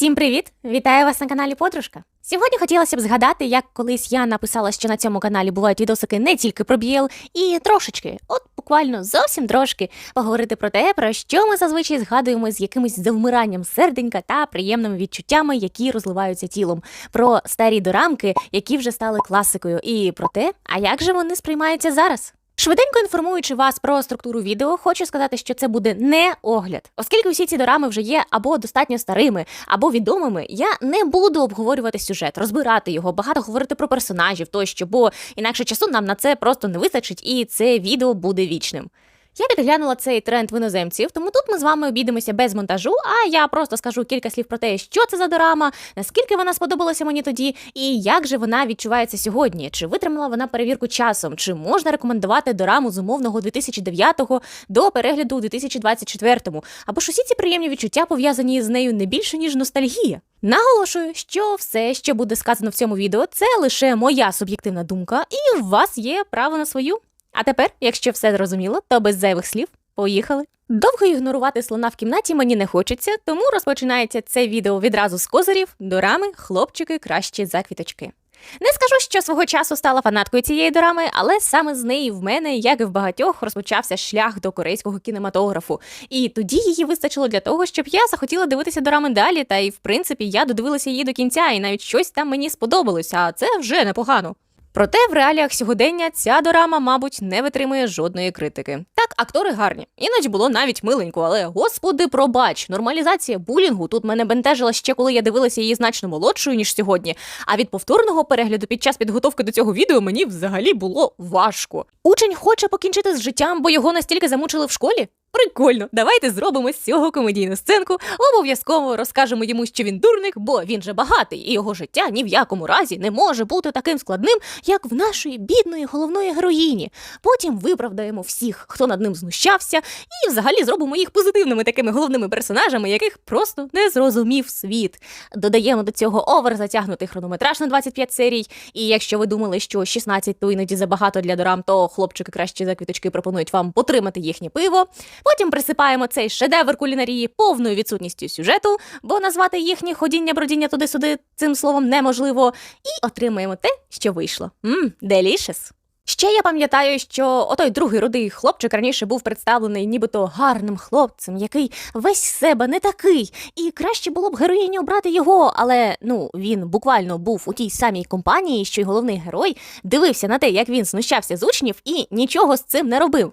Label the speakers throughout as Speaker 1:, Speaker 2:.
Speaker 1: Всім привіт! Вітаю вас на каналі Подружка. Сьогодні хотілося б згадати, як колись я написала, що на цьому каналі бувають відосики не тільки про БІЛ, і трошечки, от буквально зовсім трошки, поговорити про те, про що ми зазвичай згадуємо з якимось завмиранням серденька та приємними відчуттями, які розливаються тілом, про старі дорамки, які вже стали класикою, і про те, а як же вони сприймаються зараз. Швиденько інформуючи вас про структуру відео, хочу сказати, що це буде не огляд, оскільки усі ці дорами вже є або достатньо старими, або відомими. Я не буду обговорювати сюжет, розбирати його, багато говорити про персонажів тощо, бо інакше часу нам на це просто не вистачить, і це відео буде вічним. Я підглянула цей тренд в іноземців, тому тут ми з вами обійдемося без монтажу. А я просто скажу кілька слів про те, що це за дорама, наскільки вона сподобалася мені тоді, і як же вона відчувається сьогодні. Чи витримала вона перевірку часом, чи можна рекомендувати дораму з умовного 2009-го до перегляду у 2024-му, або ж усі ці приємні відчуття пов'язані з нею не більше ніж ностальгія. Наголошую, що все, що буде сказано в цьому відео, це лише моя суб'єктивна думка, і у вас є право на свою. А тепер, якщо все зрозуміло, то без зайвих слів поїхали. Довго ігнорувати слона в кімнаті мені не хочеться, тому розпочинається це відео відразу з козирів, дорами, хлопчики кращі за квіточки. Не скажу, що свого часу стала фанаткою цієї дорами, але саме з неї в мене, як і в багатьох, розпочався шлях до корейського кінематографу. І тоді її вистачило для того, щоб я захотіла дивитися дорами далі. Та й в принципі я додивилася її до кінця, і навіть щось там мені сподобалося, а це вже непогано. Проте в реаліях сьогодення ця дорама, мабуть, не витримує жодної критики. Так, актори гарні, іноді було навіть миленько, але господи, пробач, нормалізація булінгу тут мене бентежила ще коли я дивилася її значно молодшою ніж сьогодні. А від повторного перегляду під час підготовки до цього відео мені взагалі було важко. Учень хоче покінчити з життям, бо його настільки замучили в школі. Прикольно, давайте зробимо з цього комедійну сценку. Обов'язково розкажемо йому, що він дурник, бо він же багатий, і його життя ні в якому разі не може бути таким складним, як в нашої бідної головної героїні. Потім виправдаємо всіх, хто над ним знущався, і взагалі зробимо їх позитивними такими головними персонажами, яких просто не зрозумів світ. Додаємо до цього овер затягнутий хронометраж на 25 серій. І якщо ви думали, що 16 то іноді забагато для дорам, то хлопчики краще за квіточки пропонують вам потримати їхнє пиво. Потім присипаємо цей шедевр кулінарії повною відсутністю сюжету, бо назвати їхнє ходіння бродіння туди-сюди цим словом неможливо, і отримаємо те, що вийшло. Мм, делішес. Ще я пам'ятаю, що отой другий рудий хлопчик раніше був представлений нібито гарним хлопцем, який весь себе не такий, і краще було б героїні обрати його, але ну він буквально був у тій самій компанії, що й головний герой дивився на те, як він знущався з учнів, і нічого з цим не робив.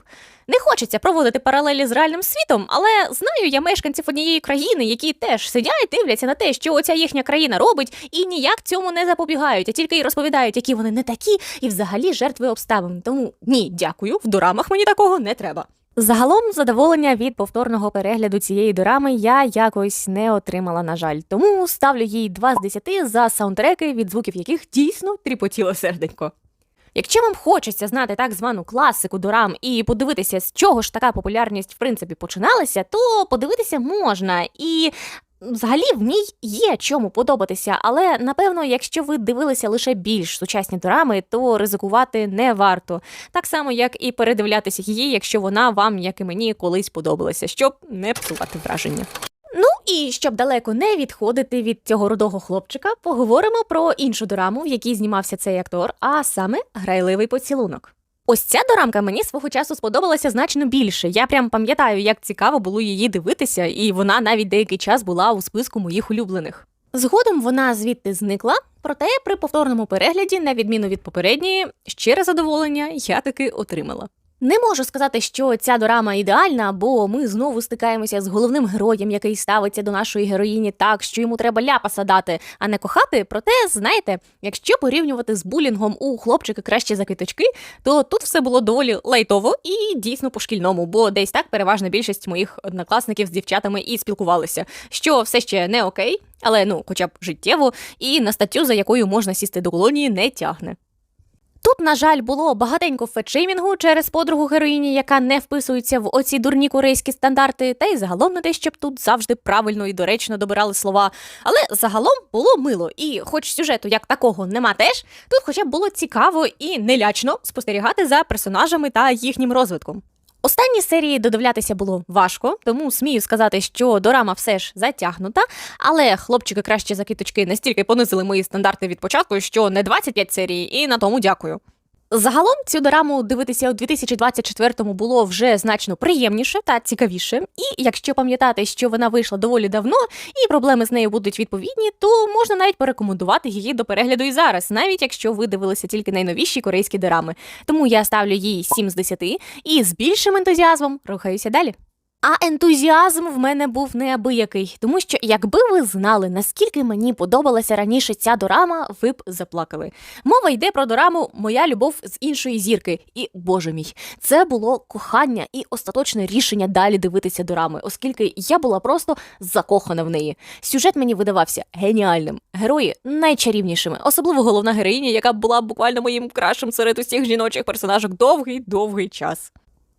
Speaker 1: Не хочеться проводити паралелі з реальним світом, але знаю я мешканців однієї країни, які теж сидять, дивляться на те, що оця їхня країна робить, і ніяк цьому не запобігають, а тільки й розповідають, які вони не такі, і взагалі жертви обставин. Тому ні, дякую, в дорамах мені такого не треба. Загалом задоволення від повторного перегляду цієї дорами я якось не отримала, на жаль. Тому ставлю їй 2 з 10 за саундтреки, від звуків яких дійсно тріпотіло серденько. Якщо вам хочеться знати так звану класику дорам і подивитися, з чого ж така популярність в принципі починалася, то подивитися можна і. Взагалі в ній є чому подобатися, але напевно, якщо ви дивилися лише більш сучасні дорами, то ризикувати не варто. Так само, як і передивлятися її, якщо вона вам, як і мені, колись подобалася, щоб не псувати враження. І щоб далеко не відходити від цього рудого хлопчика, поговоримо про іншу дораму, в якій знімався цей актор, а саме грайливий поцілунок. Ось ця дорамка мені свого часу сподобалася значно більше. Я прям пам'ятаю, як цікаво було її дивитися, і вона навіть деякий час була у списку моїх улюблених. Згодом вона звідти зникла, проте при повторному перегляді, на відміну від попередньої, щире задоволення я таки отримала. Не можу сказати, що ця дорама ідеальна, бо ми знову стикаємося з головним героєм, який ставиться до нашої героїні так, що йому треба ляпаса дати, а не кохати. Проте, знаєте, якщо порівнювати з булінгом у хлопчики краще за квіточки, то тут все було доволі лайтово і дійсно по шкільному, бо десь так переважна більшість моїх однокласників з дівчатами і спілкувалися, що все ще не окей, але ну, хоча б життєво, і на статтю, за якою можна сісти до колонії, не тягне. Тут, на жаль, було багатенько фетшеймінгу через подругу героїні, яка не вписується в оці дурні корейські стандарти, та й загалом на те, щоб тут завжди правильно і доречно добирали слова. Але загалом було мило, і, хоч сюжету як такого нема теж, тут хоча б було цікаво і нелячно спостерігати за персонажами та їхнім розвитком. Останні серії додивлятися було важко, тому смію сказати, що дорама все ж затягнута, але хлопчики краще за кіточки настільки понизили мої стандарти від початку, що не 25 серій, і на тому дякую. Загалом цю дораму дивитися у 2024-му було вже значно приємніше та цікавіше. І якщо пам'ятати, що вона вийшла доволі давно, і проблеми з нею будуть відповідні, то можна навіть порекомендувати її до перегляду і зараз, навіть якщо ви дивилися тільки найновіші корейські дорами. Тому я ставлю їй 7 з 10 і з більшим ентузіазмом рухаюся далі. А ентузіазм в мене був неабиякий, тому що якби ви знали, наскільки мені подобалася раніше ця дорама, ви б заплакали. Мова йде про дораму Моя любов з іншої зірки. І боже мій, це було кохання і остаточне рішення далі дивитися дорами, оскільки я була просто закохана в неї. Сюжет мені видавався геніальним, герої найчарівнішими, особливо головна героїня, яка була буквально моїм кращим серед усіх жіночих персонажок довгий довгий час.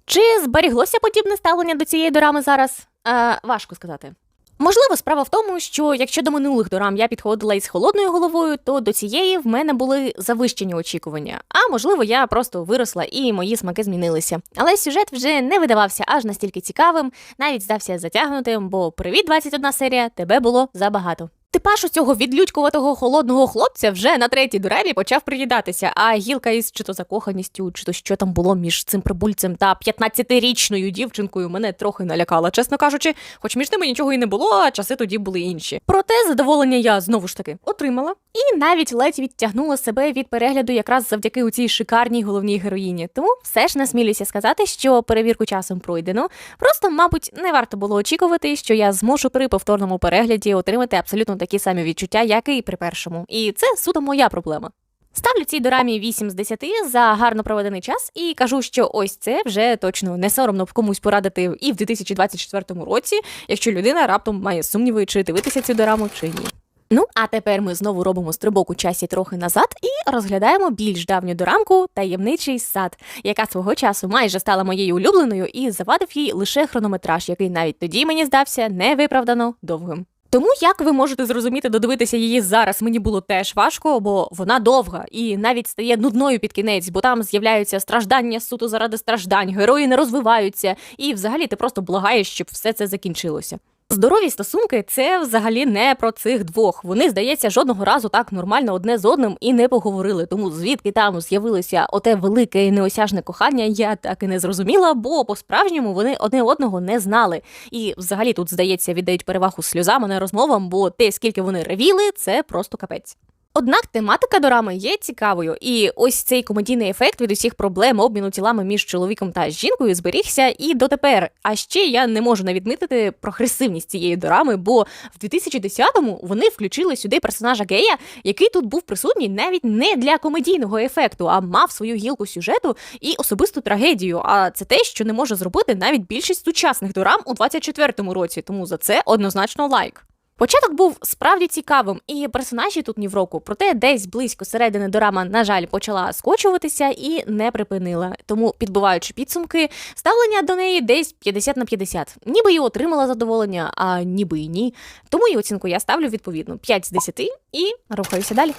Speaker 1: Чи зберіглося подібне ставлення до цієї дорами зараз? Е, важко сказати. Можливо, справа в тому, що якщо до минулих дорам я підходила із холодною головою, то до цієї в мене були завищені очікування. А можливо, я просто виросла і мої смаки змінилися. Але сюжет вже не видавався аж настільки цікавим, навіть здався затягнутим, бо привіт, 21 серія, тебе було забагато. Типаж у цього відлюдькуватого холодного хлопця вже на третій дуремі почав приїдатися, а гілка із чи то закоханістю, чи то що там було між цим прибульцем та 15-річною дівчинкою мене трохи налякала, чесно кажучи, хоч між ними нічого і не було, а часи тоді були інші. Проте задоволення я знову ж таки отримала і навіть ледь відтягнула себе від перегляду якраз завдяки у цій шикарній головній героїні. Тому все ж насмілюся сказати, що перевірку часом пройдено. Просто, мабуть, не варто було очікувати, що я зможу при повторному перегляді отримати абсолютно такі самі відчуття, як і при першому. І це суто моя проблема. Ставлю цій дорамі 8 з 10 за гарно проведений час і кажу, що ось це вже точно не соромно комусь порадити і в 2024 році, якщо людина раптом має сумніви, чи дивитися цю дораму, чи ні. Ну, а тепер ми знову робимо стрибок у часі трохи назад і розглядаємо більш давню дорамку таємничий сад, яка свого часу майже стала моєю улюбленою і завадив їй лише хронометраж, який навіть тоді мені здався невиправдано довгим. Тому як ви можете зрозуміти, додивитися її зараз мені було теж важко, бо вона довга і навіть стає нудною під кінець, бо там з'являються страждання суто заради страждань, герої не розвиваються, і взагалі ти просто благаєш, щоб все це закінчилося. Здорові стосунки це взагалі не про цих двох. Вони, здається, жодного разу так нормально одне з одним і не поговорили. Тому звідки там з'явилося оте велике і неосяжне кохання, я так і не зрозуміла, бо по-справжньому вони одне одного не знали. І взагалі тут, здається, віддають перевагу сльозам, а не розмовам, бо те, скільки вони ревіли, це просто капець. Однак тематика дорами є цікавою, і ось цей комедійний ефект від усіх проблем обміну тілами між чоловіком та жінкою зберігся і дотепер. А ще я не можу не відмітити прогресивність цієї дорами, бо в 2010-му вони включили сюди персонажа гея, який тут був присутній навіть не для комедійного ефекту, а мав свою гілку сюжету і особисту трагедію. А це те, що не може зробити навіть більшість сучасних дорам у 24-му році. Тому за це однозначно лайк. Початок був справді цікавим, і персонажі тут ні в року, проте десь близько середини дорама, на жаль, почала скочуватися і не припинила. Тому, підбиваючи підсумки, ставлення до неї десь 50 на 50. Ніби і отримала задоволення, а ніби і ні. Тому і оцінку я ставлю відповідно 5 з 10 і рухаюся далі.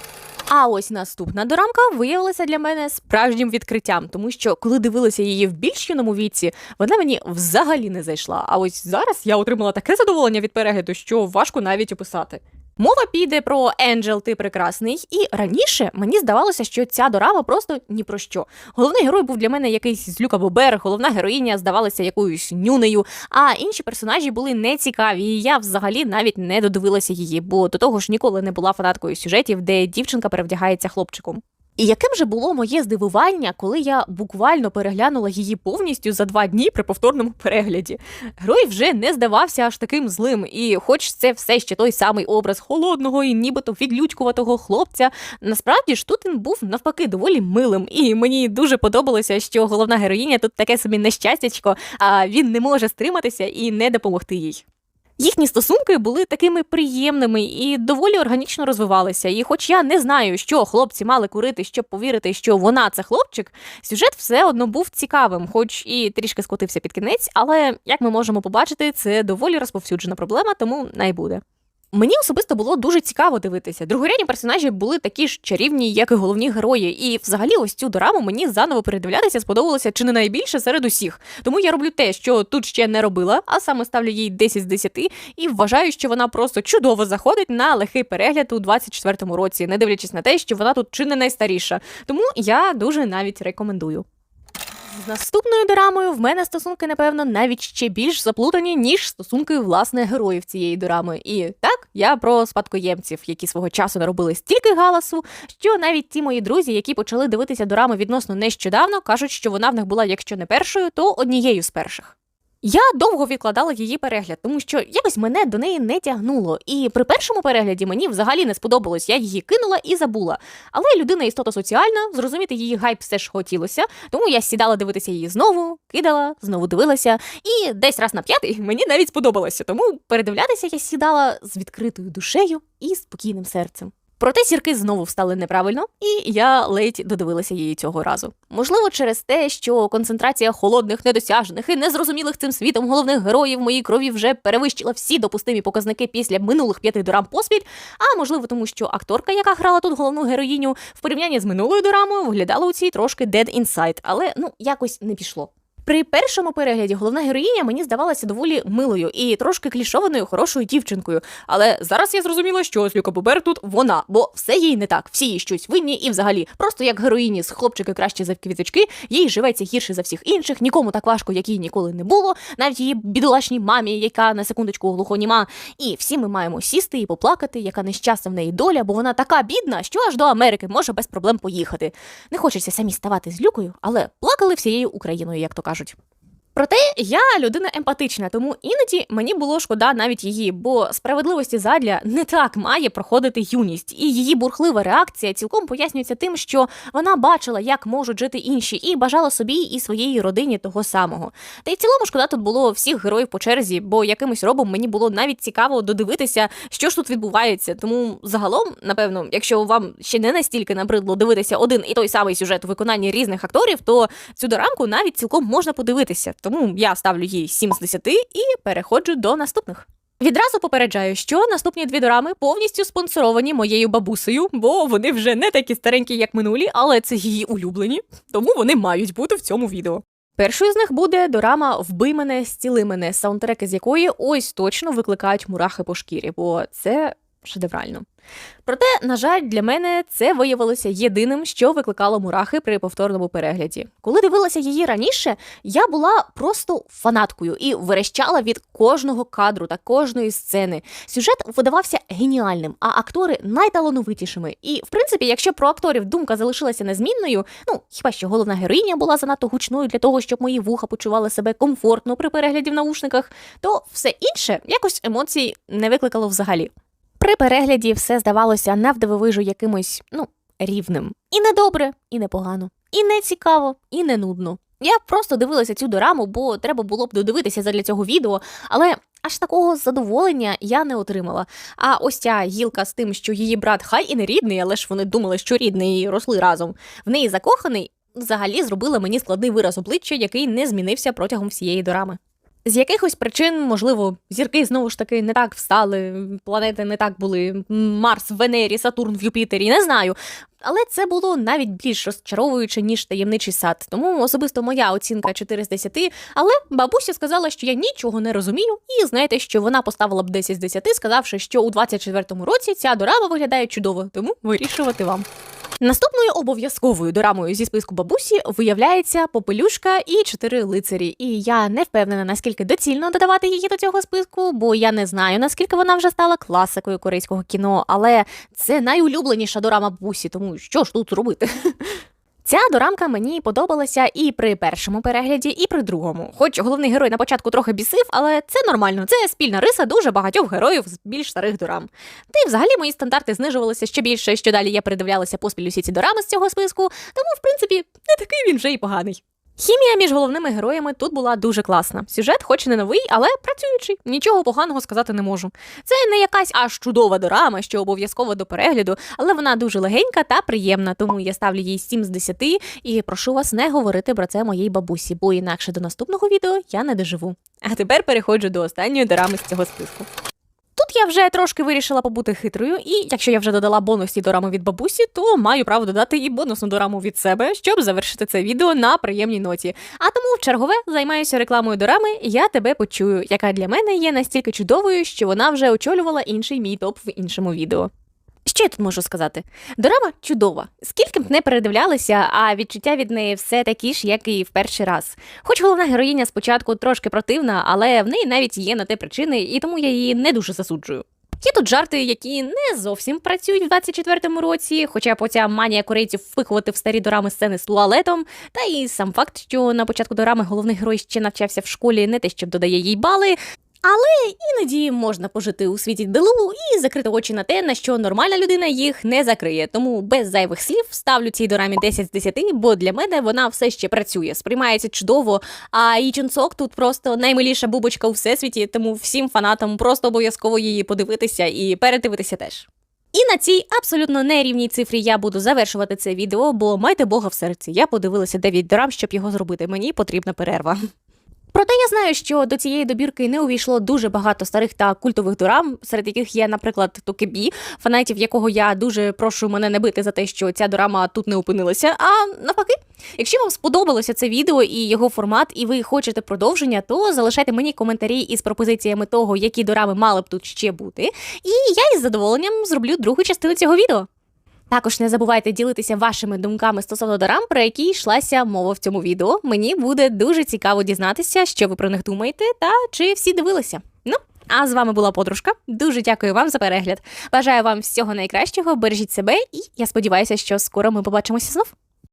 Speaker 1: А ось наступна дорамка виявилася для мене справжнім відкриттям, тому що коли дивилася її в більш юному віці, вона мені взагалі не зайшла. А ось зараз я отримала таке задоволення від перегляду, що важко навіть описати. Мова піде про Енджел, ти прекрасний, і раніше мені здавалося, що ця дорама просто ні про що. Головний герой був для мене якийсь злюка Бобер, головна героїня здавалася якоюсь нюнею, а інші персонажі були нецікаві, і я взагалі навіть не додивилася її, бо до того ж ніколи не була фанаткою сюжетів, де дівчинка перевдягається хлопчиком. І яким же було моє здивування, коли я буквально переглянула її повністю за два дні при повторному перегляді. Герой вже не здавався аж таким злим, і хоч це все ще той самий образ холодного і нібито відлюдькуватого хлопця, насправді ж тут він був навпаки доволі милим. І мені дуже подобалося, що головна героїня тут таке собі нещастячко, а він не може стриматися і не допомогти їй. Їхні стосунки були такими приємними і доволі органічно розвивалися. І хоч я не знаю, що хлопці мали курити, щоб повірити, що вона це хлопчик, сюжет все одно був цікавим, хоч і трішки скотився під кінець, але як ми можемо побачити, це доволі розповсюджена проблема, тому най буде. Мені особисто було дуже цікаво дивитися. Другорядні персонажі були такі ж чарівні, як і головні герої. І взагалі, ось цю дораму мені заново передивлятися сподобалося чи не найбільше серед усіх. Тому я роблю те, що тут ще не робила, а саме ставлю їй 10 з 10 і вважаю, що вона просто чудово заходить на легкий перегляд у 24-му році, не дивлячись на те, що вона тут чи не найстаріша. Тому я дуже навіть рекомендую. З наступною дорамою в мене стосунки, напевно, навіть ще більш заплутані, ніж стосунки власне героїв цієї дорами. І так, я про спадкоємців, які свого часу наробили стільки галасу, що навіть ті мої друзі, які почали дивитися дорами відносно нещодавно, кажуть, що вона в них була, якщо не першою, то однією з перших. Я довго відкладала її перегляд, тому що якось мене до неї не тягнуло. І при першому перегляді мені взагалі не сподобалось. Я її кинула і забула. Але людина істота соціальна, зрозуміти її гайп все ж хотілося. Тому я сідала дивитися її знову, кидала, знову дивилася. І десь раз на п'ятий мені навіть сподобалося. Тому передивлятися я сідала з відкритою душею і спокійним серцем. Проте сірки знову встали неправильно, і я ледь додивилася її цього разу. Можливо, через те, що концентрація холодних, недосяжних і незрозумілих цим світом головних героїв моїй крові вже перевищила всі допустимі показники після минулих п'яти дорам поспіль. А можливо, тому що акторка, яка грала тут головну героїню, в порівнянні з минулою дорамою виглядала у цій трошки dead inside, але ну якось не пішло. При першому перегляді головна героїня мені здавалася доволі милою і трошки клішованою хорошою дівчинкою. Але зараз я зрозуміла, що ось Люка Бобер тут вона, бо все їй не так, всі їй щось винні, і взагалі, просто як героїні з хлопчики краще за квіточки, їй живеться гірше за всіх інших, нікому так важко, як їй ніколи не було, навіть її бідолашній мамі, яка на секундочку глухоніма. І всі ми маємо сісти і поплакати, яка нещасна в неї доля, бо вона така бідна, що аж до Америки може без проблем поїхати. Не хочеться самі ставати з люкою, але плакали всією Україною, як то кажуть кажуть. Проте я людина емпатична, тому іноді мені було шкода навіть її, бо справедливості задля не так має проходити юність, і її бурхлива реакція цілком пояснюється тим, що вона бачила, як можуть жити інші, і бажала собі і своїй родині того самого. Та й цілому шкода тут було всіх героїв по черзі, бо якимось робом мені було навіть цікаво додивитися, що ж тут відбувається. Тому загалом, напевно, якщо вам ще не настільки набридло дивитися один і той самий сюжет у виконанні різних акторів, то цю дорамку навіть цілком можна подивитися. Тому я ставлю їй 7 з 10 і переходжу до наступних. Відразу попереджаю, що наступні дві дорами повністю спонсоровані моєю бабусею, бо вони вже не такі старенькі, як минулі, але це її улюблені, тому вони мають бути в цьому відео. Першою з них буде дорама Вбий мене, стіли мене, саундтреки з якої ось точно викликають мурахи по шкірі, бо це шедеврально. Проте, на жаль, для мене це виявилося єдиним, що викликало мурахи при повторному перегляді. Коли дивилася її раніше, я була просто фанаткою і верещала від кожного кадру та кожної сцени. Сюжет видавався геніальним, а актори найталановитішими. І, в принципі, якщо про акторів думка залишилася незмінною, ну хіба що головна героїня була занадто гучною для того, щоб мої вуха почували себе комфортно при перегляді в наушниках, то все інше якось емоцій не викликало взагалі. При перегляді все здавалося навдивовижу якимось, ну, рівним. І не добре, і не погано, і не цікаво, і не нудно. Я просто дивилася цю дораму, бо треба було б додивитися задля цього відео, але аж такого задоволення я не отримала. А ось ця гілка з тим, що її брат хай і не рідний, але ж вони думали, що рідний і росли разом. В неї закоханий, взагалі зробила мені складний вираз обличчя, який не змінився протягом всієї дорами. З якихось причин, можливо, зірки знову ж таки не так встали, планети не так були Марс Венері, Сатурн в Юпітері, не знаю. Але це було навіть більш розчаровуюче, ніж таємничий сад. Тому особисто моя оцінка 4 з 10, але бабуся сказала, що я нічого не розумію, і знаєте, що вона поставила б 10 з 10, сказавши, що у 24-му році ця дорама виглядає чудово, тому вирішувати вам. Наступною обов'язковою дорамою зі списку бабусі виявляється попелюшка і чотири лицарі. І я не впевнена, наскільки доцільно додавати її до цього списку, бо я не знаю, наскільки вона вже стала класикою корейського кіно, але це найулюбленіша дорама бабусі, тому що ж тут робити? Ця дорамка мені подобалася і при першому перегляді, і при другому. Хоч головний герой на початку трохи бісив, але це нормально. Це спільна риса дуже багатьох героїв з більш старих дорам. Та й взагалі мої стандарти знижувалися ще більше, що далі я передивлялася поспіль усі ці дорами з цього списку, тому, в принципі, не такий він вже й поганий. Хімія між головними героями тут була дуже класна. Сюжет, хоч і не новий, але працюючий. Нічого поганого сказати не можу. Це не якась аж чудова дорама, що обов'язково до перегляду, але вона дуже легенька та приємна, тому я ставлю їй 7 з 10 і прошу вас не говорити про це моїй бабусі, бо інакше до наступного відео я не доживу. А тепер переходжу до останньої дорами з цього списку. Тут я вже трошки вирішила побути хитрою, і якщо я вже додала бонусні дорами від бабусі, то маю право додати і бонусну дораму від себе, щоб завершити це відео на приємній ноті. А тому в чергове займаюся рекламою дорами. Я тебе почую, яка для мене є настільки чудовою, що вона вже очолювала інший мій топ в іншому відео. Що я тут можу сказати? Дорама чудова. Скільки б не передивлялися, а відчуття від неї все такі ж, як і в перший раз. Хоч головна героїня спочатку трошки противна, але в неї навіть є на те причини, і тому я її не дуже засуджую. Є тут жарти, які не зовсім працюють в 24-му році, хоча б оця манія корейців впихувати в старі дорами сцени з туалетом, та і сам факт, що на початку дорами головний герой ще навчався в школі, не те, щоб додає їй бали. Але іноді можна пожити у світі делу і закрити очі на те, на що нормальна людина їх не закриє. Тому без зайвих слів ставлю цій дорамі 10 з 10, бо для мене вона все ще працює, сприймається чудово. А і Чунсок тут просто наймиліша бубочка у всесвіті, тому всім фанатам просто обов'язково її подивитися і передивитися теж. І на цій абсолютно нерівній цифрі я буду завершувати це відео, бо майте Бога в серці. Я подивилася 9 драм, щоб його зробити. Мені потрібна перерва. Проте я знаю, що до цієї добірки не увійшло дуже багато старих та культових дорам, серед яких є, наприклад, Токебі, фанатів якого я дуже прошу мене не бити за те, що ця дорама тут не опинилася. А навпаки, якщо вам сподобалося це відео і його формат, і ви хочете продовження, то залишайте мені коментарі із пропозиціями того, які дорами мали б тут ще бути. І я із задоволенням зроблю другу частину цього відео. Також не забувайте ділитися вашими думками стосовно дорам, про які йшлася мова в цьому відео. Мені буде дуже цікаво дізнатися, що ви про них думаєте, та чи всі дивилися. Ну, а з вами була подружка. Дуже дякую вам за перегляд. Бажаю вам всього найкращого, бережіть себе, і я сподіваюся, що скоро ми побачимося знов.